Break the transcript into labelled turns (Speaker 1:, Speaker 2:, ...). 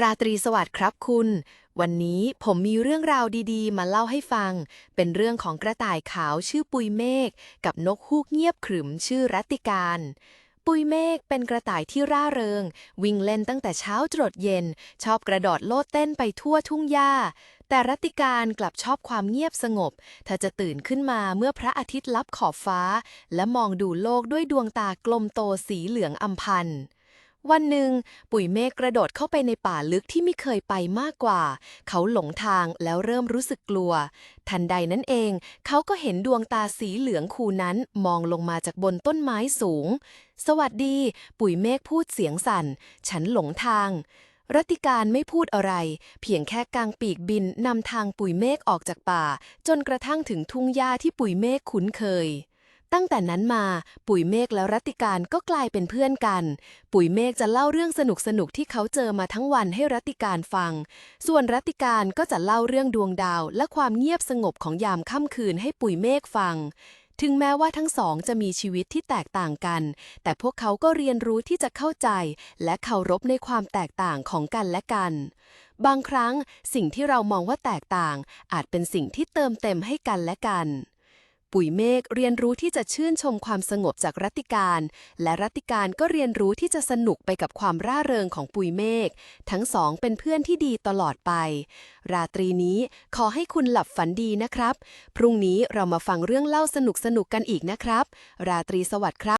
Speaker 1: ราตรีสวัสดิ์ครับคุณ วันนี้ผมมีเรื่องราวดีๆ มาเล่าให้ฟัง เป็นเรื่องของกระต่ายขาวชื่อปุยเมฆกับนกฮูกเงียบขรึมชื่อรัตติการ ปุยเมฆเป็นกระต่ายที่ร่าเริง วิ่งเล่นตั้งแต่เช้าจรดเย็น ชอบกระโดดโลดเต้นไปทั่วทุ่งหญ้า แต่รัตติการกลับชอบความเงียบสงบ เธอจะตื่นขึ้นมาเมื่อพระอาทิตย์ลับขอบฟ้า และมองดูโลกด้วยดวงตากลมโตสีเหลืองอำพันธ์ วันหนึ่งปุ๋ยเมฆกระโดดเข้าไปในป่าลึกที่ไม่เคยไปมากกว่า เขาหลงทางแล้วเริ่มรู้สึกกลัว ทันใดนั้นเอง เขาก็เห็นดวงตาสีเหลืองคูนั้นมองลงมาจากบนต้นไม้สูง สวัสดี ปุ๋ยเมฆพูดเสียงสั่น ฉันหลงทางรัตติการไม่พูดอะไร เพียงแค่กางปีกบินนำทางปุ๋ยเมฆออกจากป่า จนกระทั่งถึงทุ่งหญ้าที่ปุ๋ยเมฆคุ้นเคย ตั้งแต่นั้นมาปุ๋ยเมฆและรัติการก็กลายเป็นเพื่อนกัน ปุ๋ยเมฆจะเล่าเรื่องสนุกๆที่เขาเจอมาทั้งวันให้รัติการฟัง ส่วนรัติการก็จะเล่าเรื่องดวงดาว และความเงียบสงบของยามค่ำคืนให้ปุ๋ยเมฆฟัง ถึงแม้ว่าทั้งสองจะมีชีวิตที่แตกต่างกัน แต่พวกเขาก็เรียนรู้ที่จะเข้าใจ และเคารพในความแตกต่างของกันและกันบางครั้งสิ่งที่เรามองว่าแตกต่าง อาจเป็นสิ่งที่เติมเต็มให้กันและกัน ปุ๋ยเมฆเรียนรู้ที่จะชื่นชมความสงบจากรัตติการ และรัตติการก็เรียนรู้ที่จะสนุกไปกับความร่าเริงของปุ๋ยเมฆทั้งสองเป็นเพื่อนที่ดีตลอดไป ราตรีนี้ขอให้คุณหลับฝันดีนะครับ พรุ่งนี้เรามาฟังเรื่องเล่าสนุกๆกันอีกนะครับ ราตรีสวัสดิ์ครับ